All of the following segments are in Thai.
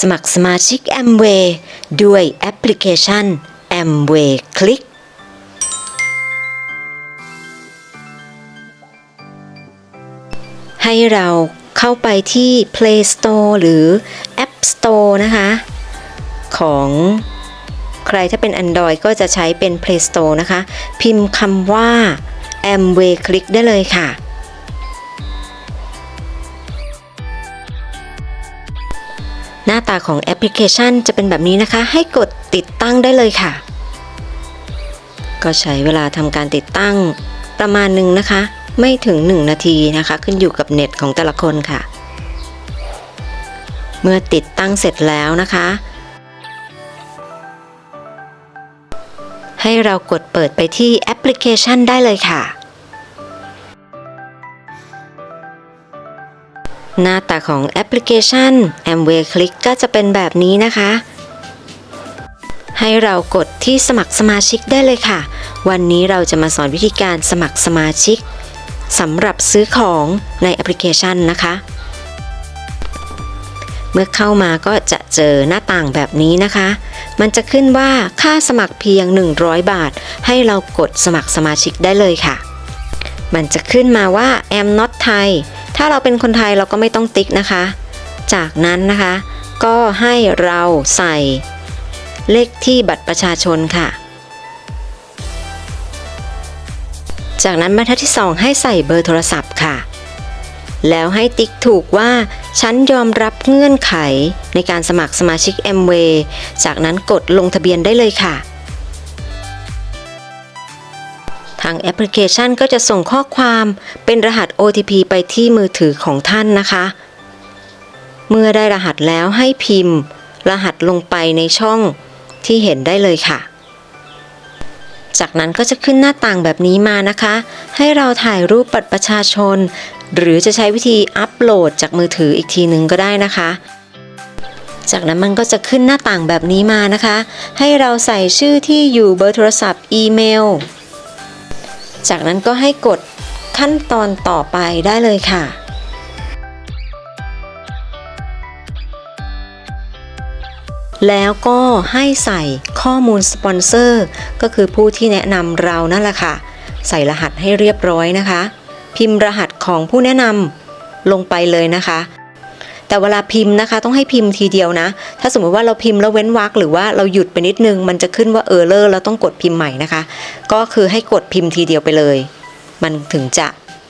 สมัครสมาชิก Amway ด้วยแอปพลิเคชัน Amway Click ให้เราเข้าไปที่ Play Store หรือ App Store นะคะ ของใครถ้าเป็น Android ก็จะใช้เป็น Play Store นะคะ พิมพ์คำว่า Amway Click ได้เลยค่ะ หน้าตาของแอปพลิเคชันจะเป็นแบบนี้นะคะ ให้กดติดตั้งได้เลยค่ะ ก็ใช้เวลาทำการติดตั้งประมาณหนึ่งนะคะ ไม่ถึง 1 นาทีนะคะ ขึ้นอยู่กับเน็ตของแต่ละคนค่ะ เมื่อติดตั้งเสร็จแล้วนะคะ ให้เรากดเปิดไปที่แอปพลิเคชันได้เลยค่ะ หน้าตาของแอปพลิเคชัน Amway Click ก็จะเป็นแบบนี้นะคะ ให้เรากดที่สมัครสมาชิกได้เลยค่ะ วันนี้เราจะมาสอนวิธีการสมัครสมาชิกสำหรับซื้อของในแอปพลิเคชันนะคะ เมื่อเข้ามาก็จะเจอหน้าต่างแบบนี้นะคะ มันจะขึ้นว่าค่าสมัครเพียง 100 บาท ให้เรากดสมัครสมาชิกได้เลยค่ะ มันจะขึ้นมาว่า am not Thai ถ้าเราเป็นคนไทยเราก็ไม่ต้องติ๊กนะคะ จากนั้นนะคะ ก็ให้เราใส่เลขที่บัตรประชาชนค่ะ จากนั้นบรรทัดที่ 2 ให้ใส่เบอร์โทรศัพท์ค่ะ แล้วให้ติ๊กถูกว่า ฉันยอมรับเงื่อนไขในการสมัครสมาชิก m w a y จากนั้นกดลงทะเบียนได้เลยค่ะ ทางแอปพลิเคชันก็จะส่งข้อความเป็นรหัส OTP ไปที่มือถือของท่านนะคะ เมื่อได้รหัสแล้วให้พิมพ์ รหัสลงไปในช่องที่เห็นได้เลยค่ะ จากนั้นก็จะขึ้นหน้าต่างแบบนี้มานะคะ ให้เราถ่ายรูปบัตรประชาชน หรือจะใช้วิธีอัปโหลดจากมือถืออีกทีหนึ่งก็ได้นะคะจากนั้นมันก็จะขึ้นหน้าต่างแบบนี้มานะคะ ให้เราใส่ชื่อที่อยู่เบอร์โทรศัพท์ อีเมล จากนั้นก็ให้กดขั้นตอนต่อไปได้เลยค่ะ แล้วก็ให้ใส่ข้อมูลสปอนเซอร์ ก็คือผู้ที่แนะนำเรานั่นแหละค่ะ ใส่รหัสให้เรียบร้อยนะคะ พิมพ์รหัสของผู้แนะนำลงไปเลยนะคะ แต่เวลาพิมพ์นะคะ ต้องให้พิมพ์ทีเดียวนะ ถ้าสมมติว่าเราพิมพ์แล้วเว้นวรรคหรือว่าเราหยุดไปนิดนึง มันจะขึ้นว่าเออร์เลอร์แล้วต้องกดพิมพ์ใหม่นะคะ ก็คือให้กดพิมพ์ทีเดียวไปเลย มันถึงจะ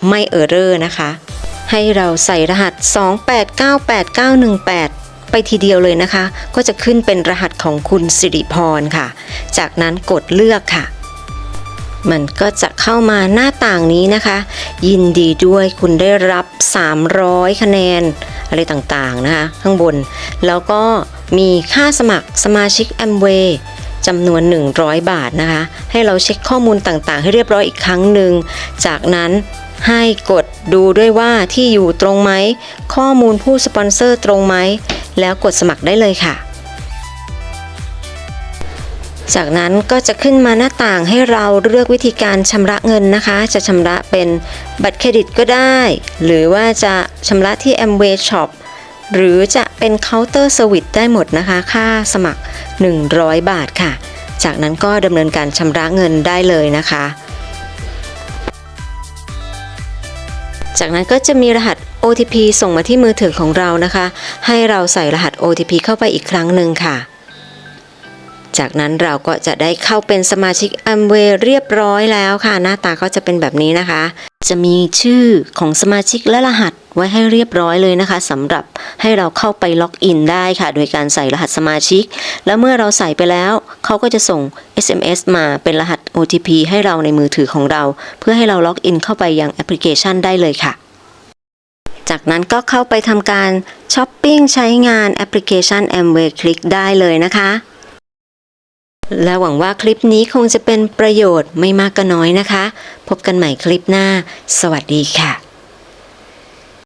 ไม่เออร์เรอร์นะคะ ให้เราใส่รหัส 289891ไปทีเดียวเลยนะคะ ก็จะขึ้นเป็นรหัสของคุณสิริพรค่ะ จากนั้นกดเลือกค่ะ มันก็จะเข้ามาหน้าต่างนี้นะคะ ยินดีด้วยคุณได้รับ 300 คะแนน อะไรต่างๆนะคะข้างบน แล้วก็มีค่าสมัครสมาชิกแอมเวย์จำนวน 100 บาทนะคะ ให้เราเช็คข้อมูลต่างๆ ให้เรียบร้อยอีกครั้งหนึ่ง จากนั้นให้กดดูด้วยว่าที่อยู่ตรงไหม ข้อมูลผู้สปอนเซอร์ตรงไหม แล้วกดสมัครได้เลยค่ะ จากนั้นก็จะขึ้นมาหน้าต่างให้เราเลือกวิธีการชำระเงินนะคะ จะชำระเป็นบัตรเครดิตก็ได้ หรือว่าจะชำระที่ Amway Shop หรือจะเป็นเคาน์เตอร์เซอร์วิสได้หมดนะคะ ค่าสมัคร 100 บาทค่ะ จากนั้นก็ดำเนินการชำระเงินได้เลยนะคะ จากนั้นก็จะมีรหัส OTP ส่งมาที่มือถือของเรานะคะ ให้เราใส่รหัส OTP เข้าไปอีกครั้งหนึ่งค่ะ จากนั้นเราก็จะได้เข้าเป็นสมาชิก Amway เรียบร้อยแล้วค่ะ หน้าตาก็จะเป็นแบบนี้นะคะ จะมีชื่อของสมาชิกและรหัสไว้ให้เรียบร้อยเลยนะคะสำหรับให้เราเข้าไปล็อกอินได้ค่ะ โดยการใส่รหัสสมาชิก แล้วเมื่อเราใส่ไปแล้ว เขาก็จะส่ง SMS มาเป็นรหัส OTP ให้เราในมือถือของเรา เพื่อให้เราล็อกอินเข้าไปยังแอปพลิเคชันได้เลยค่ะจากนั้นก็เข้าไปทำการช้อปปิ้งใช้งานแอปพลิเคชัน Amway Click ได้เลยนะคะ และหวังว่าคลิปนี้คงจะเป็นประโยชน์ไม่มากก็น้อยนะคะ พบกันใหม่คลิปหน้า สวัสดีค่ะ